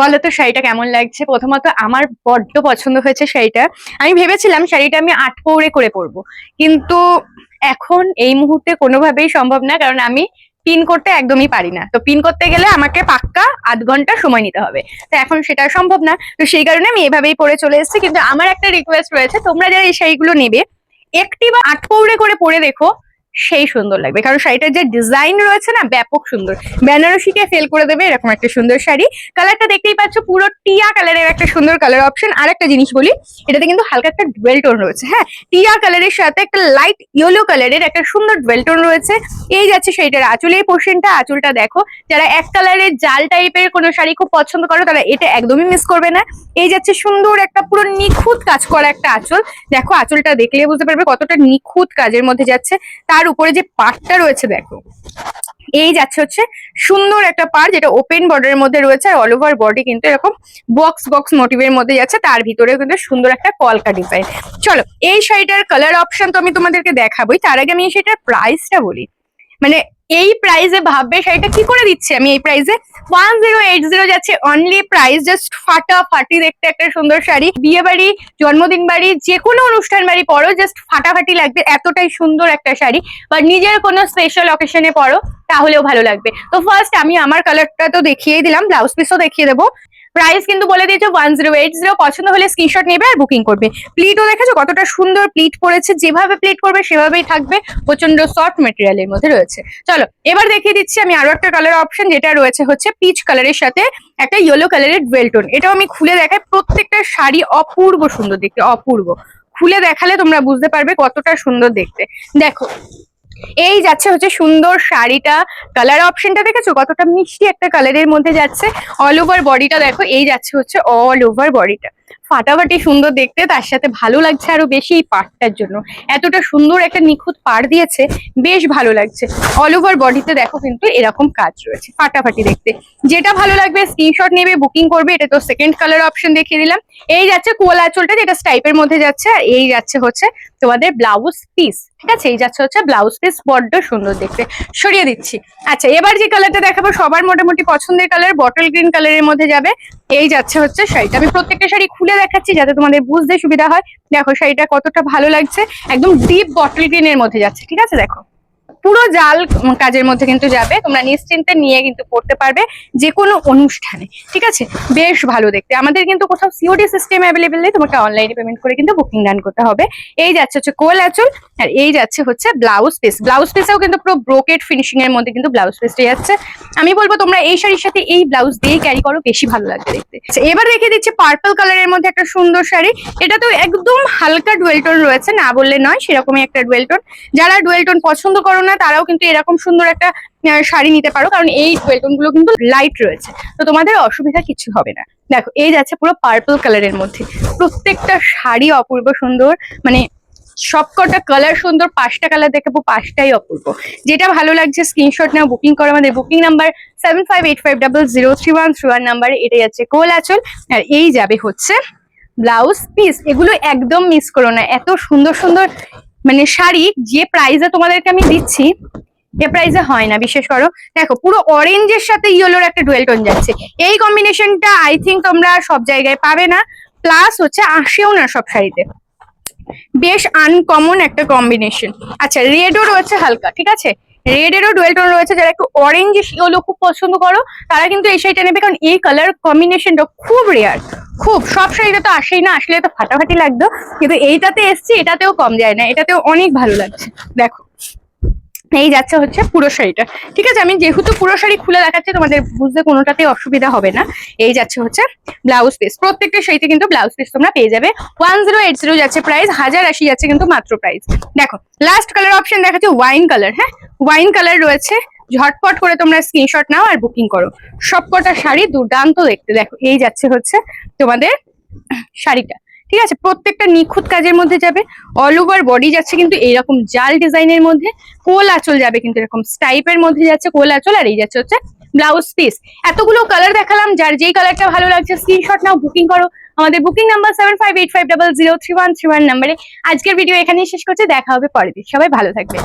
বলো তো শাড়িটা কেমন লাগছে? প্রথমত আমার বড্ড পছন্দ হয়েছে শাড়িটা। আমি ভেবেছিলাম শাড়িটা আমি আট পৌড়ে করে পরবো। কিন্তু এখন এই মুহূর্তে কোনোভাবেই সম্ভব না, কারণ আমি পিন করতে একদমই পারি না। তো পিন করতে গেলে আমাকে পাক্কা আধ ঘণ্টা সময় নিতে হবে। তো এখন সেটা সম্ভব না। তো সেই কারণে আমি এভাবেই পরে চলে এসেছি। কিন্তু আমার একটা রিকোয়েস্ট রয়েছে। তোমরা যারা এই শাড়িগুলো নেবে, একটি বা আট পৌড়ে করে পরে দেখো। সেই সুন্দর লাগবে। কারণ শাড়িটার যে ডিজাইন রয়েছে না, ব্যাপক সুন্দর। বেনারসিকে ফেল করে দেবে এরকম একটা সুন্দর শাড়ি। কালারটা দেখতেই পাচ্ছ, পুরো টিয়া কালারের একটা সুন্দর কালার অপশন আর একটা জিনিস বলি, এটাতে কিন্তু হালকা একটা ডুয়েল টোন রয়েছে। হ্যাঁ টিয়া কালারের সাথে একটা লাইট ইয়েলো কালারের একটা সুন্দর ডুয়েল টোন রয়েছে। এই যাচ্ছে শাড়িটার আঁচল এই পোর্শনটা আঁচলটা দেখো, যারা এক কালারের জাল টাইপের কোনো শাড়ি খুব পছন্দ করো, তারা এটা একদমই মিস করবে না। এই যাচ্ছে সুন্দর একটা পুরো নিখুঁত কাজ করা একটা আঁচল। দেখো, আঁচলটা দেখলে বুঝতে পারবে কতটা নিখুঁত কাজের মধ্যে যাচ্ছে। তার উপরে যে পাটটা রয়েছে, দেখো। এই যাচ্ছে হচ্ছে সুন্দর একটা পার যেটা ওপেন বর্ডারের মধ্যে রয়েছে আর অল ওভার বডি কিন্তু এরকম বক্স বক্স মোটিভের মধ্যে যাচ্ছে তার ভিতরে কিন্তু সুন্দর একটা কলকা ডিজাইন চলো, এই শাড়িটার কালার অপশন তো আমি তোমাদেরকে দেখাবোই। তার আগে আমি শাড়িটার প্রাইসটা বলি। মানে এই প্রাইজে ভাববে, শাড়িটা কি করে দিচ্ছি? আমি এই প্রাইজে ওয়ান জিরো এইট জিরো যাচ্ছে অনলি প্রাইস জাস্ট ফাটা ফাটি দেখতে একটা সুন্দর শাড়ি। বিয়ে বাড়ি, জন্মদিন বাড়ি, যে কোনো অনুষ্ঠান বাড়ি পরো জাস্ট ফাটাফাটি লাগবে, এতটাই সুন্দর একটা শাড়ি। বা নিজের কোনো স্পেশাল অকেশনে পরো, তাহলেও ভালো লাগবে। তো ফার্স্ট আমি আমার কালারটা তো দেখিয়েই দিলাম ব্লাউজ পিসও দেখিয়ে দেবো। প্রাইস কিন্তু বলে দিয়েছে ওয়ান জিরো এইট জিরো পছন্দ হলে স্ক্রিনশট নেবে আর বুকিং করবে। প্লিটও দেখেছ কতটা সুন্দর প্লিট পড়েছে, যেভাবে প্লিট করবে সেভাবেই থাকবে প্রচণ্ড সফট মেটেরিয়ালের মধ্যে রয়েছে। চলো, এবার দেখিয়ে দিচ্ছি আমি আরও একটা কালার অপশন যেটা রয়েছে হচ্ছে পিচ কালারের সাথে একটা ইয়েলো কালারের ডুয়েল টোন এটাও আমি খুলে দেখাই, প্রত্যেকটা শাড়ি অপূর্ব সুন্দর দেখতে, অপূর্ব। খুলে দেখালে তোমরা বুঝতে পারবে কতটা সুন্দর দেখতে। দেখো এই যাচ্ছে হচ্ছে সুন্দর শাড়িটা কালার অপশনটা দেখেছ? কতটা মিষ্টি একটা কালারের মধ্যে যাচ্ছে। অল ওভার বডিটা দেখো, এই যাচ্ছে হচ্ছে অল ওভার বডিটা ফাটাফাটি সুন্দর দেখতে, তার সাথে ভালো লাগছে আরও বেশি এই পাড়টার জন্য। এতটা সুন্দর একটা নিখুঁত পাড় দিয়েছে, বেশ ভালো লাগছে। অল ওভার বডিতে দেখো কিন্তু এরকম কাজ রয়েছে, ফাটাফাটি দেখতে। যেটা ভালো লাগবে স্ক্রিনশট নেবে বুকিং করবে, এটা তো সেকেন্ড কালার অপশন দেখিয়ে দিলাম। এই যাচ্ছে কোল আঁচলটা যেটা স্টাইপের মধ্যে যাচ্ছে, আর এই যাচ্ছে হচ্ছে তোমাদের ব্লাউজ পিস ঠিক আছে? এই যাচ্ছে হচ্ছে ব্লাউজ পিস বড্ড সুন্দর দেখতে। সরিয়ে দিচ্ছি। আচ্ছা এবার যে কালারটা দেখাবো, সবার মোটামুটি পছন্দের কালার বটল গ্রিন কালারের মধ্যে যাবে। এই যাচ্ছে হচ্ছে শাড়িটা। আমি প্রত্যেকটা শাড়ি খুলে দেখাচ্ছি যাতে তোমাদের বুঝতে সুবিধা হয়। দেখো, শাড়িটা কতটা ভালো লাগছে। একদম ডিপ বটল গ্রিনের মধ্যে যাচ্ছে, ঠিক আছে? দেখো। পুরো জাল কাজের মধ্যে কিন্তু যাবে। তোমরা নিশ্চিন্তে নিয়ে কিন্তু পড়তে পারবে যে কোনো অনুষ্ঠানে। ঠিক আছে? বেশ ভালো দেখতে। আমাদের কিন্তু কোথাও সিওডি সিস্টেম অ্যাভেলেবেল নেই। তোমাকে অনলাইনে পেমেন্ট করে কিন্তু বুকিং ডান করতে হবে। এই যাচ্ছে হচ্ছে কোল আঁচল আর এই যাচ্ছে হচ্ছে ব্লাউজ পিস ব্লাউজ পিসেও কিন্তু পুরো ব্রোকেট ফিনিশিং এর মধ্যে কিন্তু ব্লাউজ পিসটা যাচ্ছে। আমি বলব তোমরা এই শাড়ির সাথে এই ব্লাউজ দিয়ে ক্যারি করো বেশি ভালো লাগবে দেখতে। আচ্ছা, এবার রেখে দিচ্ছি পার্পল কালারের মধ্যে একটা সুন্দর শাড়ি। এটা তো একদম হালকা ডুয়েল টোন রয়েছে না বললে নয় সেরকমই একটা ডুয়েল টোন যারা ডুয়েল টোন পছন্দ করো না, তারাও কিন্তু এরকম সুন্দর একটা শাড়ি নিতে পারো, কারণ এই ডুয়েলগুলো কিন্তু লাইট রয়েছে। তো তোমাদের অসুবিধা কিছু হবে না। দেখো, এই যাচ্ছে পুরো পার্পল কালারের মধ্যে। প্রত্যেকটা শাড়ি অপূর্ব সুন্দর মানে সবকটা কালার সুন্দর, পাঁচটা কালার দেখাবো পাঁচটাই অপূর্ব। যেটা ভালো লাগছে স্ক্রিনশট নেওয়া বুকিং করো আমাদের। Booking number seven five eight five double zero three one three one নাম্বারে এটা যাচ্ছে কোল আচল আর এই যাবে হচ্ছে ব্লাউজ পিস এগুলো একদম মিস করো না। এত সুন্দর সুন্দর মানে শাড়ি যে প্রাইসে তোমাদেরকে আমি দিচ্ছি এ প্রাইসে হয় না, বিশেষ করো। দেখো, পুরো অরেঞ্জের সাথে ইয়েলোর একটা ডুয়েল টোন যাচ্ছে। এই কম্বিনেশনটা আই থিঙ্ক তোমরা সব জায়গায় পাবে না। প্লাস হচ্ছে আসেও না সব শাড়িতে। বেশ আনকমন একটা কম্বিনেশন আচ্ছা রেডও রয়েছে হালকা, ঠিক আছে? রেড রেডেরও ডুয়েল টোন রয়েছে। যারা একটু অরেঞ্জ ইয়েলো খুব পছন্দ করো, তারা কিন্তু এই শাড়িটা নেবে। কারণ এই কালার কম্বিনেশনটা খুব রেয়ার খুব, সব শাড়িতে তো আসেই না, আসলে তো ফাটাফাটি লাগতো। কিন্তু এইটাতে এসছি, এটাতেও কম যায় না, এটাতেও অনেক ভালো লাগছে। দেখো, এই যাচ্ছে হচ্ছে পুরো শাড়িটা। ঠিক আছে, আমি যেহেতু পুরো শাড়ি খুলে দেখাচ্ছি, তোমাদের বুঝতে কোনোটাতেই অসুবিধা হবে না। এই যাচ্ছে হচ্ছে ব্লাউজ পিস প্রত্যেকটা শাড়িতে কিন্তু ব্লাউজ পিস তোমরা পেয়ে যাবে। ওয়ান জিরো এইট জিরো যাচ্ছে প্রাইস হাজার আশি যাচ্ছে কিন্তু মাত্র প্রাইস দেখো লাস্ট কালার অপশন দেখাচ্ছে ওয়াইন কালার হ্যাঁ? ওয়াইন কালার রয়েছে ঝটপট করে তোমরা স্ক্রিনশট নাও আর বুকিং করো। সবকটা শাড়ি দুর্দান্ত দেখতে। দেখো, এই যাচ্ছে হচ্ছে তোমাদের শাড়িটা। ঠিক আছে? প্রত্যেকটা নিখুঁত কাজের মধ্যে যাবে। অল ওভার বডি যাচ্ছে কিন্তু এইরকম জাল ডিজাইনের মধ্যে। কোল আঁচল যাবে কিন্তু এরকম স্টাইপের মধ্যে যাচ্ছে কোল আঁচল আর এই যাচ্ছে হচ্ছে ব্লাউজ পিস এতগুলো কালার দেখালাম, যার যেই কালারটা ভালো লাগছে স্ক্রিনশট নাও বুকিং করো। আমাদের booking number seven five eight five double zero three one three one নাম্বারে আজকের ভিডিও এখানেই শেষ করছে। দেখা হবে পরের দিন। সবাই ভালো থাকবে